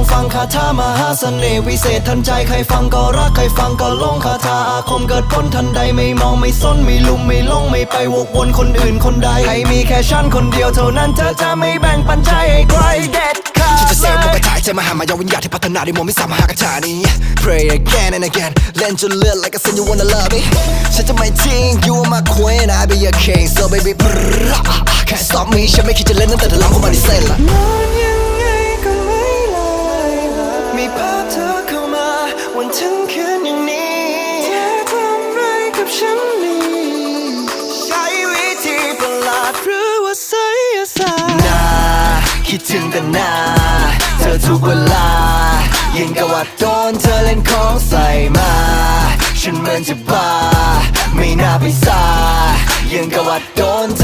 งฟังคาถามหาเสน่ห์วิเศษทันใจใครฟังก็รักใครฟังก็ลงคาถาอาคมเกิดพ้นทันใดไม่มองไม่สนไม่ลุมไม่ลงไม่ไปวกวนคนอื่นคนใดให้มีแค่ฉันคนเดียวเท่านั้นเธอจะไม่แบ่งปันใจให้ใครเด็ดขาดฉันจะเซฟเลมันไปถ่ายใจมาหามายาวิญญาณที่พัฒนาด้วยมนต์ไม่สามารถหากระถานี้ Pray again and again เล่นจนเลือด like I said you wanna love me ฉันจะไม่ทิ้ง you are my queen I be your king so baby brrr ah, ah, can't stop me ฉันไม่คิดจะเล่นตั้งแต่เธอล้ำเข้ามาในเส้นละ วันถึงคืนอย่างนี้เธอทำไรกับฉันนี่ใช้วิธีประหลาดหรือว่าไสยศาสตร์นาคิดถึงแต่หน้า เธอทุกเวลายังกับว่าโดนเธอเล่นของใส่มา ฉันเหมือนจะบ้า ไม่น่าไปซายังกับว่าโดนเธอ